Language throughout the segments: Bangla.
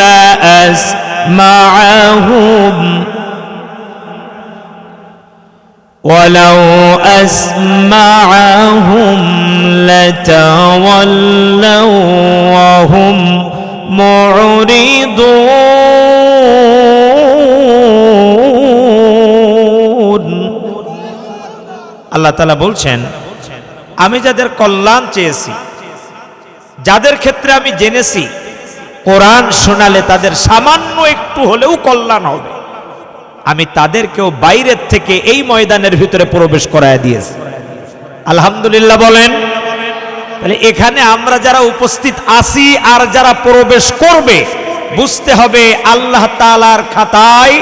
لأسمعهم ولو أسمعهم لتولوا وهم معرضون আল্লাহ তালা বলছেন আমি যাদের কল্যাণ চেয়েছি যাদের ক্ষেত্রে আমি জেনেছি কোরআন শোনালে তাদের সামান্য একটু হলেও কল্যাণ হবে। আমি তাদেরকেও বাইরের থেকে এই ময়দানের ভিতরে প্রবেশ করায় দিয়েছি। আলহামদুলিল্লাহ বলেন, তাহলে এখানে আমরা যারা উপস্থিত আছি আর যারা প্রবেশ করবে, বুঝতে হবে আল্লাহ তালার খাতায়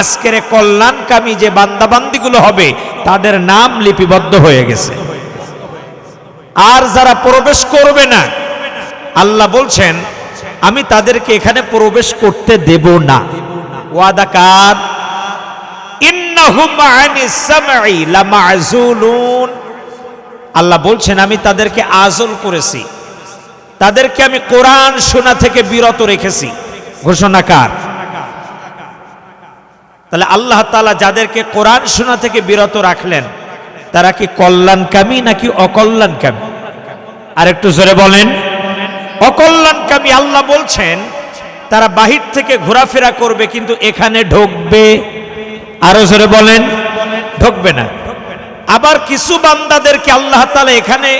আজকের কল্যাণকামী যে বান্দাবান্দিগুলো হবে, তাদের নাম লিপিবদ্ধ হয়ে গেছে। আর যারা প্রবেশ করবে না, আল্লাহ বলছেন আমি তাদেরকে এখানে প্রবেশ করতে দেব না। ওয়াদা কার? আল্লাহ বলছেন, আমি তাদেরকে আজল করেছি। তাদেরকে আমি কোরআন শোনা থেকে বিরত রেখেছি। ঘোষণাকার তাহলে আল্লাহ তালা যাদেরকে কোরআন শোনা থেকে বিরত রাখলেন, তারা কি কল্যাণকামী নাকি অকল্যাণকামী? আর একটু জোরে বলেন। অকল্যাণকামী আল্লাহ বলছেন, তারা বাহির থেকে ঘোরাফেরা করবে, কিন্তু এখানে ঢুকবে। আরও জোরে বলেন, ঢুকবে না। আবার কিছু বান্দাদেরকে আল্লাহ তাআলা এখানে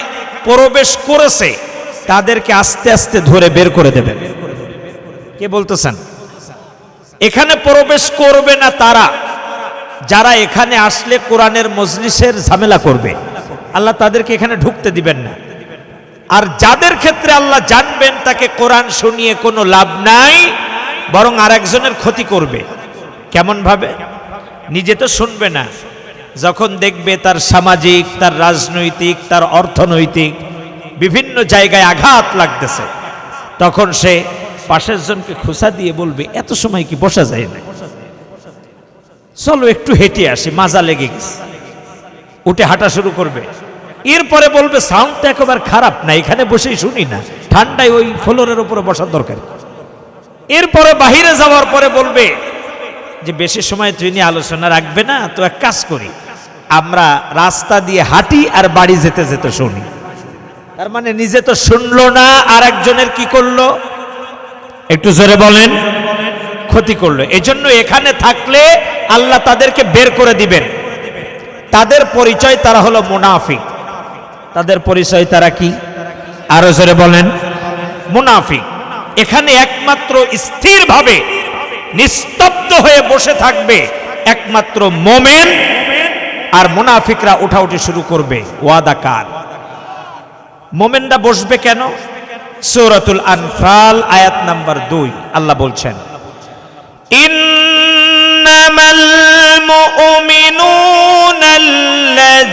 প্রবেশ করেছে, তাদেরকে আস্তে আস্তে ধরে বের করে দেবেন। কে বলতেছেন? এখানে প্রবেশ করবে না তারা, যারা এখানে আসলে কোরআনের মজলিসের ঝামেলা করবে। আল্লাহ তাদেরকে এখানে ঢুকতে দিবেন না। আর যাদের ক্ষেত্রে আল্লাহ জানবেন, তাকে কোরআন শুনিয়ে কোনো লাভ নাই, বরং আর একজনের ক্ষতি করবে। কেমন ভাবে? নিজে তো শুনবে না। যখন দেখবে তার সামাজিক, তার রাজনৈতিক, তার অর্থনৈতিক বিভিন্ন জায়গায় আঘাত লাগতেছে, তখন সে পাশের জনকে খুসা দিয়ে বলবে, এত সময় কি বসা যায় না? চলো একটু হেঁটে আসি, মাজা লেগে গেছে। উঠে হাঁটা শুরু করবে। এরপরে বলবে সাউন্ডটা একেবারে খারাপ না, এখানে বসেই শুনি না। ঠান্ডায় ওই ফ্লোরের উপরে বসার দরকার এরপরে বাহিরে যাওয়ার পরে বলবে, যে বেশি সময় তুই নিয়ে আলোচনা রাখবে না, তো এক কাজ করি। আমরা রাস্তা দিয়ে হাঁটি আর বাড়ি যেতে যেতে শুনি। তার মানে নিজে তো শুনলো না, আর একজনের কি করল? একটু জোরে বলেন। ক্ষতি করল। এজন্য এখানে থাকলে আল্লাহ তাদেরকে বের করে দিবেন। তাদের পরিচয় তারা হলো মুনাফিক। তাদের পরিচয় তারা কি? আরও জোরে বলেন। মুনাফিক। এখানে একমাত্র স্থিরভাবে, নিস্তব্ধ হয়ে বসে থাকবে একমাত্র মোমেন, আর মুনাফিকরা উঠাউঠি শুরু করবে ওয়াদা কার? মোমেনরা বসবে কেন? সূরাতুল আনফাল, আয়াত নাম্বার দুই, আল্লাহ বলছেন, ইন্নামাল মুমিনুন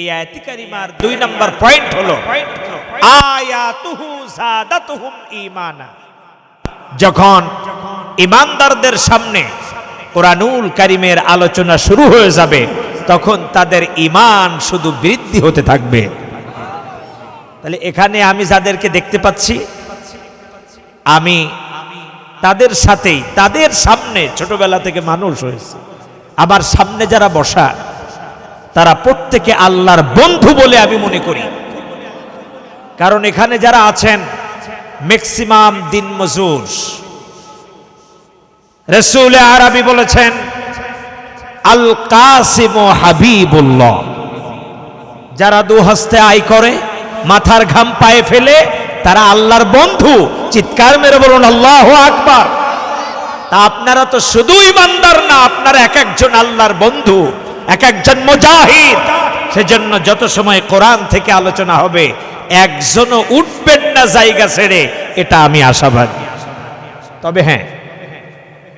এই আয়াতি কারিমার দুই নম্বর পয়েন্ট হলো যখন ইমানদারদের সামনে কোরআনুল কারিমের আলোচনা শুরু হয়ে যাবে, তখন তাদের ইমান শুধু বৃদ্ধি হতে থাকবে। তাহলে এখানে আমি যাদেরকে দেখতে পাচ্ছি, আমি তাদের সাথেই, তাদের সামনে ছোটবেলা থেকে মানুষ হয়েছে। আমার সামনে যারা বসা তারা প্রত্যেকে আল্লাহর বন্ধু বলে আমি মনে করি। কারণ এখানে যারা আছেন ম্যাক্সিমাম দিন মজুর। রসুল আরবি বলেছেন আল কাসিম হাবিবুল্লাহ। যারা দু হস্তে আয় করে, মাথার ঘাম পায়ে ফেলে, তারা আল্লাহর বন্ধু। চিৎকার মেরে বলুন, আল্লাহ আকবার। তা আপনারা তো শুধুই বান্দার না, আপনারা এক একজন আল্লাহর বন্ধু। এক একজন মুজাহিদ। সেজন্য যত সময় কোরআন থেকে আলোচনা হবে, একজনও উঠবেন না জায়গা ছেড়ে, এটা আমি আশাবাদী। তবে হ্যাঁ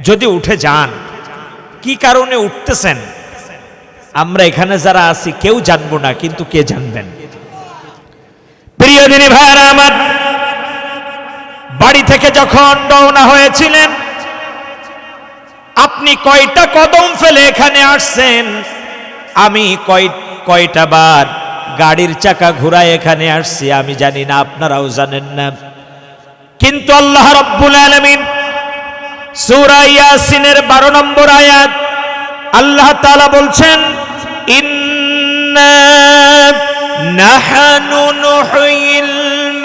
যদি উঠে যান, কি কারণে উঠতেছেন? আমরা এখানে যারা আছি, কেউ জানব না, কিন্তু কে জানবেন? প্রিয় ভাইয়ারা আমার, বাড়ি থেকে যখন রওনা হয়েছিলেন, আপনি কয়টা কদম ফেলে এখানে আসছেন? আমি কয়, কয়টা বার গাড়ির চাকা ঘুরায় এখানে আসছি, আমি জানি না, আপনারাও জানেন না। কিন্তু আল্লাহ রব্বুল আলামিন সূরা ইয়াসিনের 12 নম্বর আয়াত আল্লাহ তাআলা বলছেন নাহনু নুহয়িল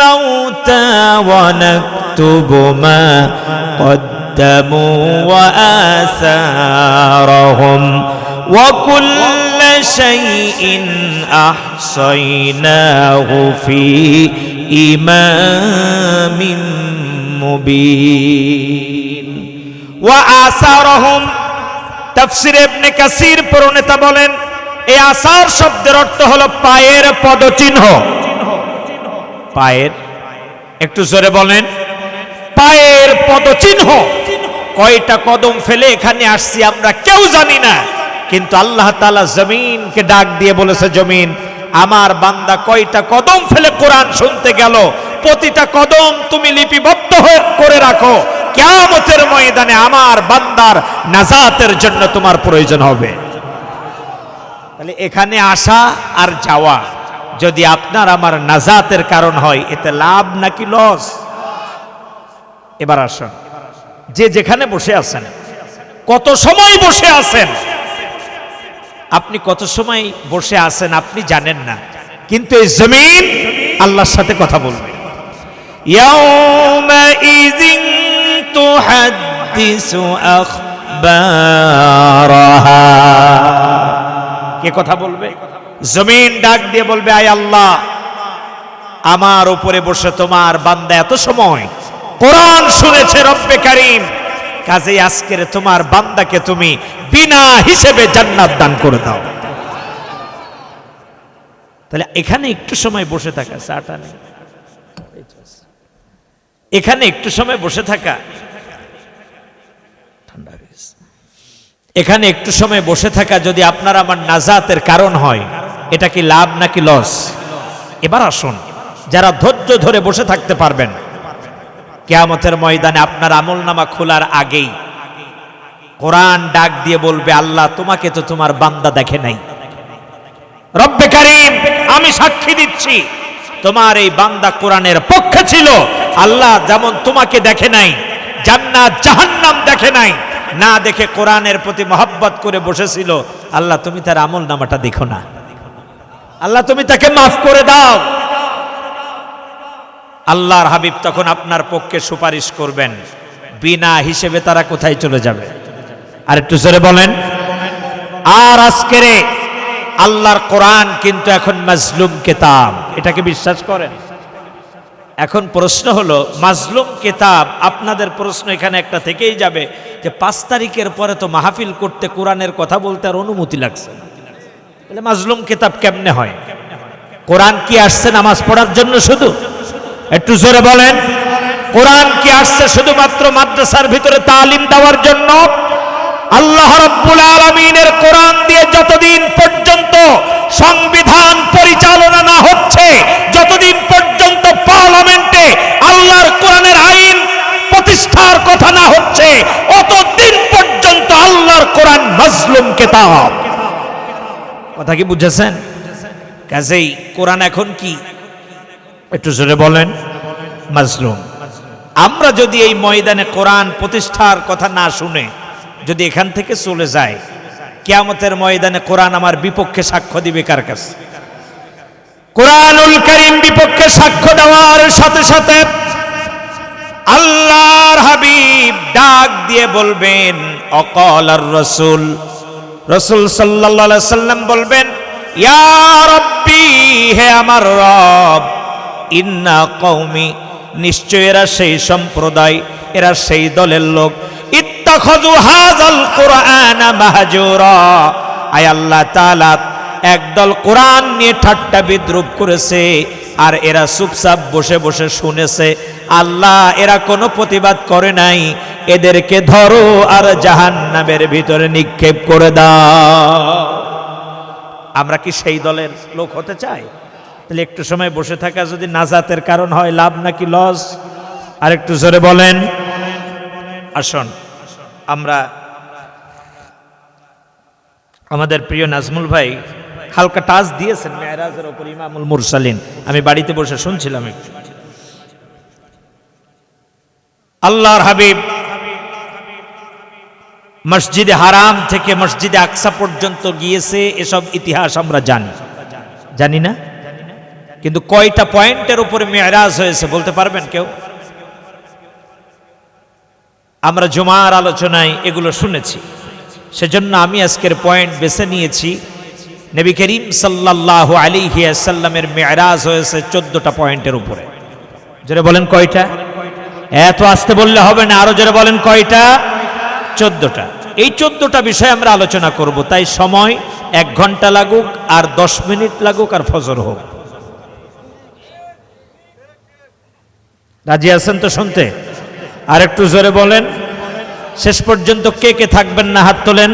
মাউতা ওয়া নাকতুবু মা قدموا وآثارهم وكل شيء أحصيناه في إمام মুবিন ওয়া আসারহুম তাফসীর ইবনে কাসির প্রণেতা বলেন এই আসার শব্দের অর্থ হলো পায়ের পদচিহ্ন পায়ের একটু জোরে বলেন পায়ের পদচিহ্ন কয়টা কদম ফেলে এখানে আসছি আমরা কেউ জানি না। কিন্তু আল্লাহ তাআলা জমিনকে ডাক দিয়ে বলেছে, জমিন, আমার বান্দা কয়টা কদম ফেলে কোরআন শুনতে গেল? প্রতিটা কদম তুমি লিপিবদ্ধ হয়ে করে রাখো। কেয়ামতের ময়দানে আমার বান্দার নাজাতের জন্য তোমার প্রয়োজন হবে। তাহলে এখানে আসা আর যাওয়া, যদি আপনার আমার নাজাতের কারণ হয়, এতে লাভ নাকি লস? এবার আসুন। যে যেখানে বসে আছেন কত সময় বসে আছেন? আপনি কত সময় বসে আছেন আপনি জানেন না কিন্তু এই জমিন আল্লাহর সাথে কথা বলবে। কে কথা বলবে? জমিন ডাক দিয়ে বলবে আয় আল্লাহ আমার উপরে বসে তোমার বান্দা এত সময় কোরআন শুনেছে রব্বে কারিম। কাজে আজকের তোমার বান্দাকে তুমি বিনা হিসেবে জান্নাত দান করে দাও। তাহলে এখানে একটু সময় বসে থাকা, চাটা নেই। এখানে একটু সময় বসে থাকা। ঠান্ডা এখানে একটু সময় বসে থাকা যদি আপনার আমার নাজাতের কারণ হয়, এটা কি লাভ নাকি লস? এবার আসুন, যারা ধৈর্য ধরে বসে থাকতে পারবেন কেয়ামতের ময়দানে আপনার আমল নামা খোলার আগেই কোরআন ডাক দিয়ে বলবে, আল্লাহ, তোমাকে তো তোমার বান্দা দেখে নাই। রব্বে কারিম, আমি সাক্ষী দিচ্ছি, তোমার এই বান্দা কোরআনের পক্ষে ছিল। আল্লাহ যেমন তোমাকে দেখে নাই, জান্নাত, জাহান্নাম দেখে নাই, না দেখে কোরআনের প্রতি মহব্বত করে বসেছিল। আল্লাহ, তুমি তার আমল নামাটা দেখো না। আল্লাহ, তুমি তাকে মাফ করে দাও। আল্লাহর হাবিব তখন আপনার পক্ষে সুপারিশ করবেন। বিনা হিসেবে তারা কোথায় চলে যাবে? আর একটু জোরে বলেন। আর আজকের আল্লাহর কোরআন কিন্তু এখন মাজলুম কেতাব। এটাকে বিশ্বাস করেন? এখন প্রশ্ন হলো, মাজলুম কেতাব, আপনাদের প্রশ্ন এখানে একটা থেকেই যাবে যে পাঁচ তারিখের পরে তো মাহফিল করতে কোরআনের কথা বলতে আর অনুমতি লাগছে মাজলুম কেতাব কেমনে হয়? কোরআন কি আসছে নামাজ পড়ার জন্য শুধু? একটু জোরে বলেন। কোরআন কি আসছে শুধুমাত্র মাদ্রাসার ভিতরে তালিম দেওয়ার জন্য? আল্লাহ রাব্বুল আলামিনের কোরআন দিয়ে যতদিন পর্যন্ত সংবিধান পরিচালনা না হচ্ছে, যতদিন পর্যন্ত পার্লামেন্টে আল্লাহর কোরআনের আইন প্রতিষ্ঠার কথা না হচ্ছে, অতদিন পর্যন্ত আল্লাহর কোরআন মাজলুম কেতাব। কথা কি বুঝেছেন? কাজেই কোরআন এখন কি? একটু জোরে বলেন, মাজলুম। আমরা যদি এই ময়দানে কোরআন প্রতিষ্ঠার কথা না শুনে যদি এখান থেকে চলে যায় কেয়ামতের ময়দানে কোরআন আমার বিপক্ষে সাক্ষ্য দিবে কার কাছে? কোরআনুল করিম বিপক্ষে সাক্ষ্য দেওয়ার সাথে সাথে আল্লাহর হাবিব ডাক দিয়ে বলবেন, অকল আর রসুল। রসুল সাল্লাল্লাহু সাল্লাম বলবেন, ইয়া রব্বি, হে আমার রব ইন্না কৌমি নিশ্চয় এরা সেই সম্প্রদায়, এরা সেই দলের লোক। ইত্তাখাযু হাযাল কুরআন মাহজুরা। আয় আল্লাহ তাআলা, একদল কোরআন নিয়ে ঠাট্টা বিদ্রুপ করেছে, আর এরা চুপচাপ বসে বসে শুনেছে, আল্লাহ এরা কোনো প্রতিবাদ করে নাই, এদেরকে ধরো আর জাহান্নামের ভিতরে নিক্ষেপ করে দাও। আমরা কি সেই দলের লোক হতে চাই? তাহলে একটু সময় বসে থাকা যদি নাজাতের কারণ হয়, লাভ নাকি লস? আর একটু জোরে বলেন। আসুন, আমরা আমাদের প্রিয় নাজমুল ভাই হালকা টাচ দিয়েছেন মেহরাজের ওপর ইমামুল মুরসালিন। আমি বাড়িতে বসে শুনছিলাম একটু। আল্লাহর হাবিব মসজিদে হারাম থেকে মসজিদে আকসা পর্যন্ত গিয়েছে, এসব ইতিহাস আমরা জানি। জানি না? কিন্তু কয়টা পয়েন্টের উপরে মেয়েরাজ হয়েছে বলতে পারবেন কেউ? আমরা জমার আলোচনায় এগুলো শুনেছি। সেজন্য আমি আজকের পয়েন্ট বেছে নিয়েছি। নবী করিম সাল্লাহ আলী হিয়াসাল্লামের মেয়েরাজ হয়েছে চোদ্দটা পয়েন্টের উপরে। জোরে বলেন কয়টা? এত আসতে বললে হবে না, আরও জোরে বলেন কয়টা? চোদ্দটা। এই চোদ্দটা বিষয় আমরা আলোচনা করব, তাই সময় এক ঘণ্টা লাগুক আর দশ মিনিট লাগুক আর ফজর হোক। রাজি আছেন তো শুনতে? আর একটু জোরে বলেন। শেষ পর্যন্ত কে কে থাকবেন না হাত তোলেন?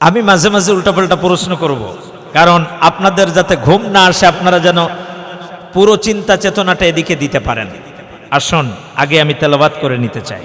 আমি মাঝে মাঝে উল্টাপাল্টা প্রশ্ন করব, কারণ আপনাদের যাতে ঘুম না আসে, আপনারা যেন পুরো চিন্তা চেতনাটা এদিকে দিতে পারেন। আসুন, আগে আমি তেলাবাদ করে নিতে চাই।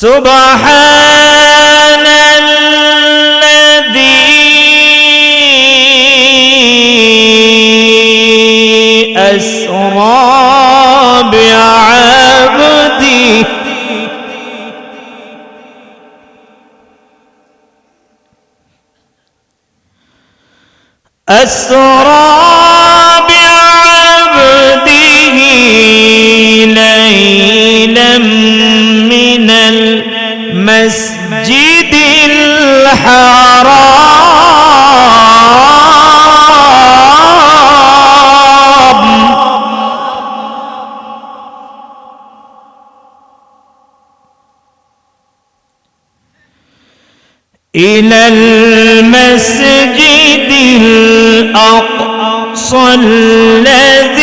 سبحان الذي أسرى بعبده. أسرى بعبده ليلا الحرام. إلى المسجد الأقصى الذي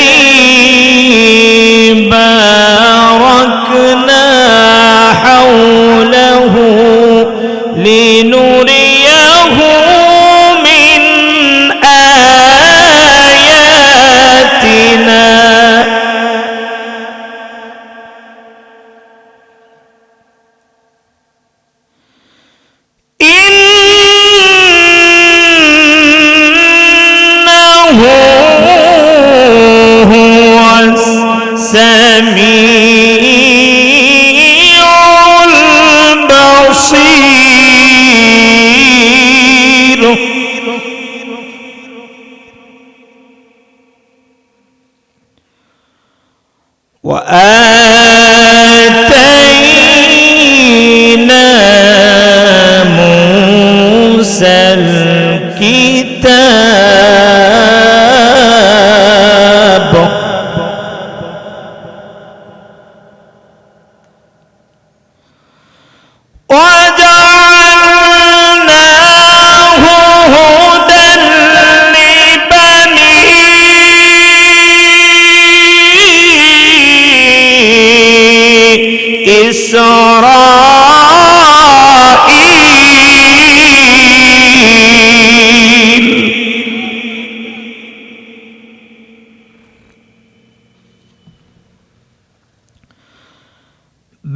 وآل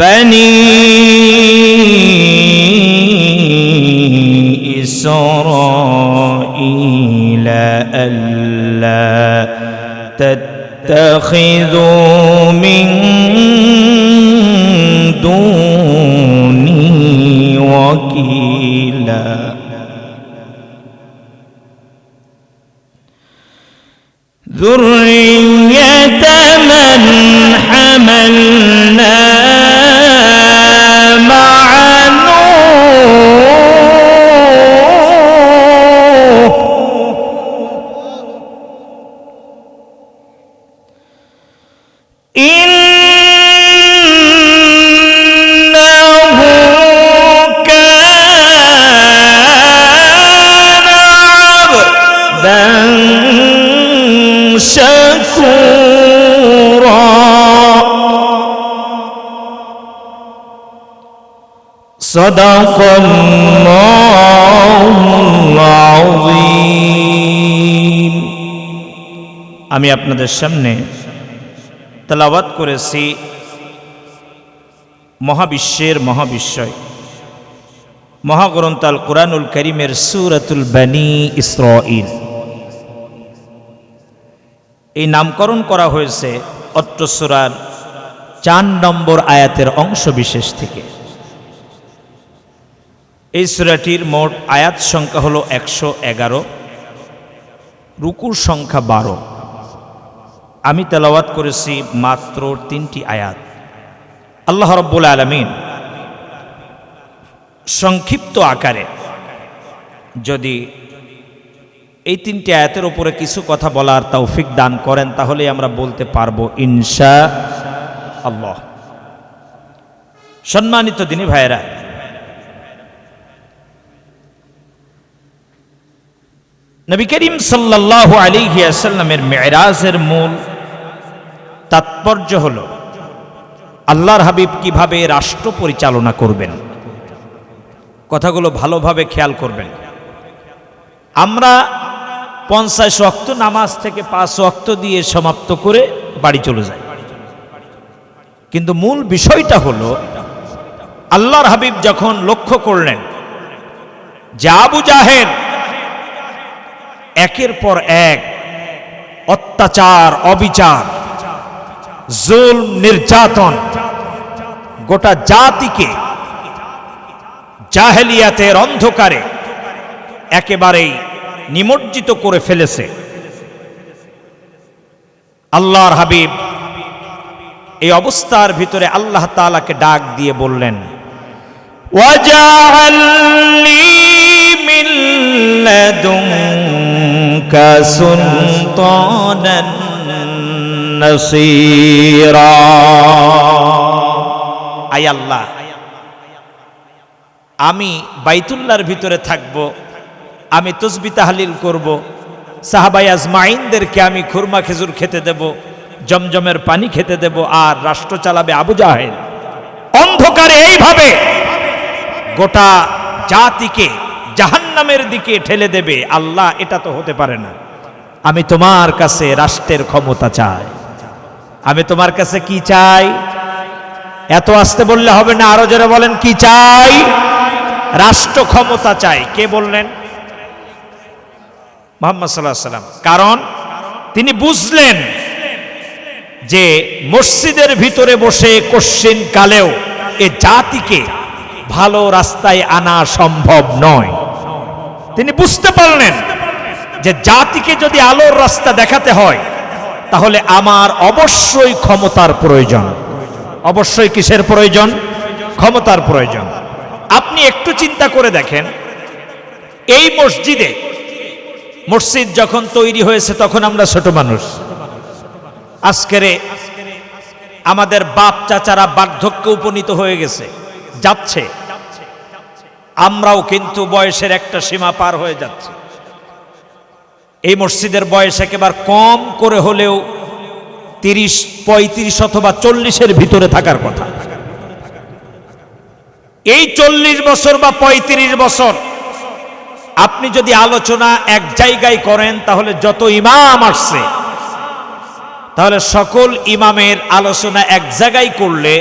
بني إسرائيل ألا تتخذوا من دون وكيلا. ذرية صدق الله العظيم আমি আপনাদের সামনে তেলাওয়াত করেছি মহাবিশ্বের মহাবিশ্বয় মহাগ্রন্থ আল কোরআনুল করিমের সুরাতুল বানি ইসরাইল এই নামকরণ করা হয়েছে অট্ট সুরার চার নম্বর আয়াতের অংশ বিশেষ থেকে এই সুরাটির মোট আয়াত সংখ্যা হলো একশো এগারো, রুকুর সংখ্যা বারো। আমি তেলাওয়াত করেছি মাত্র তিনটি আয়াত। আল্লাহ রব্বুল আলমিন সংক্ষিপ্ত আকারে যদি এই তিনটি আয়াতের উপরে কিছু কথা বলার তৌফিক দান করেন তাহলে আমরা বলতে পারব ইনশা আল্লাহ। সম্মানিত দিনী ভাইয়েরা নবী করিম সাল্লাল্লাহু আলাইহি আসাল্লামের মেয়েরাজের মূল তাৎপর্য হল, আল্লাহর হাবিব কীভাবে রাষ্ট্র পরিচালনা করবেন। কথাগুলো ভালোভাবে খেয়াল করবেন। আমরা পঞ্চাশ অক্ত নামাজ থেকে পাঁচ অক্ত দিয়ে সমাপ্ত করে বাড়ি চলে যাই। কিন্তু মূল বিষয়টা হলো, আল্লাহর হাবিব যখন লক্ষ্য করলেন যে আবু জাহেদ একের পর এক অত্যাচার, অবিচার জুল নির্যাতন গোটা জাতিকে জাহেলিয়াতের অন্ধকারে একেবারেই নিমজ্জিত করে ফেলেছে। আল্লাহর হাবিব এই অবস্থার ভিতরে আল্লাহ তালাকে ডাক দিয়ে বললেন ওয়াজা سُلْطَانًا نَّصِيرًا আই আল্লাহ আমি বাইতুল্লাহর ভিতরে থাকব আমি তসবি তাহলিল করব সাহাবাই আজমাইনদেরকে আমি খুরমা খেজুর খেতে দেব জমজমের পানি খেতে দেব আর রাষ্ট্র চালাবে আবু জাহেদ অন্ধকারে এইভাবে গোটা জাতিকে জাহান্নামের দিকে ঠেলে দেবে। আল্লাহ, এটা তো হতে পারে না। আমি তোমার কাছে রাষ্ট্রের ক্ষমতা চাই। আমি তোমার কাছে কি চাই? এত আসতে বললে হবে না, আরও জোরে বলেন, কি চাই? রাষ্ট্র ক্ষমতা চাই। কে বললেন? মোহাম্মদ সাল্লাহ সাল্লাম। কারণ তিনি বুঝলেন যে মসজিদের ভিতরে বসে কশ্চিন কালেও এ জাতিকে ভালো রাস্তায় আনা সম্ভব নয়। তিনি বুঝতে পারলেন যে জাতিকে যদি আলোর রাস্তা দেখাতে হয়, তাহলে আমার অবশ্যই ক্ষমতার প্রয়োজন। অবশ্যই কিসের প্রয়োজন? ক্ষমতার প্রয়োজন। আপনি একটু চিন্তা করে দেখেন, এই মসজিদে মসজিদ যখন তৈরি হয়েছে, তখন আমরা ছোট মানুষ। আজকের আমাদের বাপ চাচারা বার্ধক্যে উপনীত হয়ে গেছে, যাচ্ছে। আমরাও কিন্তু বয়সের একটা সীমা পার হয়ে যাচ্ছে। এই মসজিদের বয়স একেবারে কম করে হলেও তিরিশ, পঁয়ত্রিশ অথবা চল্লিশের ভিতরে থাকার কথা। এই চল্লিশ বছর বা পঁয়ত্রিশ বছর আপনি যদি আলোচনা এক জায়গায় করেন, তাহলে যত ইমাম আসছে, তাহলে সকল ইমামের আলোচনা এক জায়গায় করলে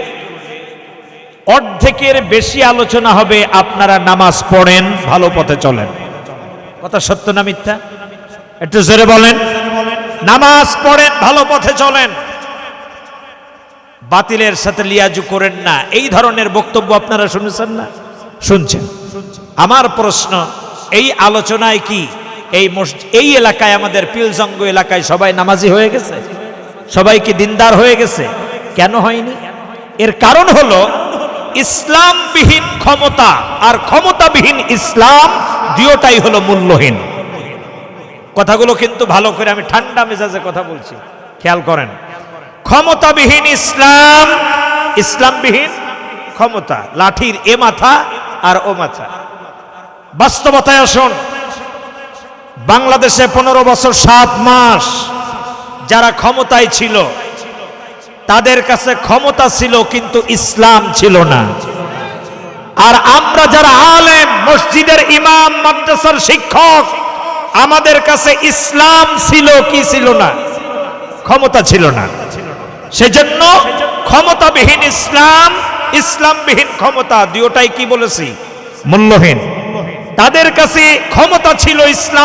অর্ধেকের বেশি আলোচনা হবে, আপনারা নামাজ পড়েন, ভালো পথে চলেন। কথা সত্য না মিথ্যা? একটু জোরে বলেন। নামাজ পড়েন, ভালো পথে চলেন। বাতিলের সাথে লিয়াজু করেন না। এই ধরনের বক্তব্য আপনারা শুনেছেন না? শুনছেন। আমার প্রশ্ন, এই আলোচনায় কি এই এই এলাকায় আমাদের পিলজঙ্গ এলাকায় সবাই নামাজি হয়ে গেছে? সবাই কি দিনদার হয়ে গেছে? কেন হয়নি? এর কারণ হলো ইসলামবিহীন ক্ষমতা আর ক্ষমতাবিহীন ইসলাম দুয়োটাই হলো মূল্যহীন। কথাগুলো কিন্তু ভালো করে আমি ঠান্ডা মেজাজে কথা বলছি। খেয়াল করেন। ক্ষমতাবিহীন ইসলাম, ইসলামবিহীন ক্ষমতা, লাঠির এ মাথা আর ও মাথা। বাস্তবতায় আসুন। বাংলাদেশে পনেরো বছর সাত মাস যারা ক্ষমতায় ছিল তাদের কাছে ক্ষমতা ছিল, কিন্তু ইসলাম ছিল না। আর আমরা যারা আলেম, মসজিদের ইমাম, মাদ্রাসার শিক্ষক, আমাদের কাছে ইসলাম ছিল কি ছিল না? ক্ষমতা ছিল না। সেজন্য ক্ষমতাবিহীন ইসলাম, ইসলামবিহীন ক্ষমতা দুটাই কি বলেছি? মূল্যহীন। তাদের কাছে ক্ষমতা ছিল ইসলাম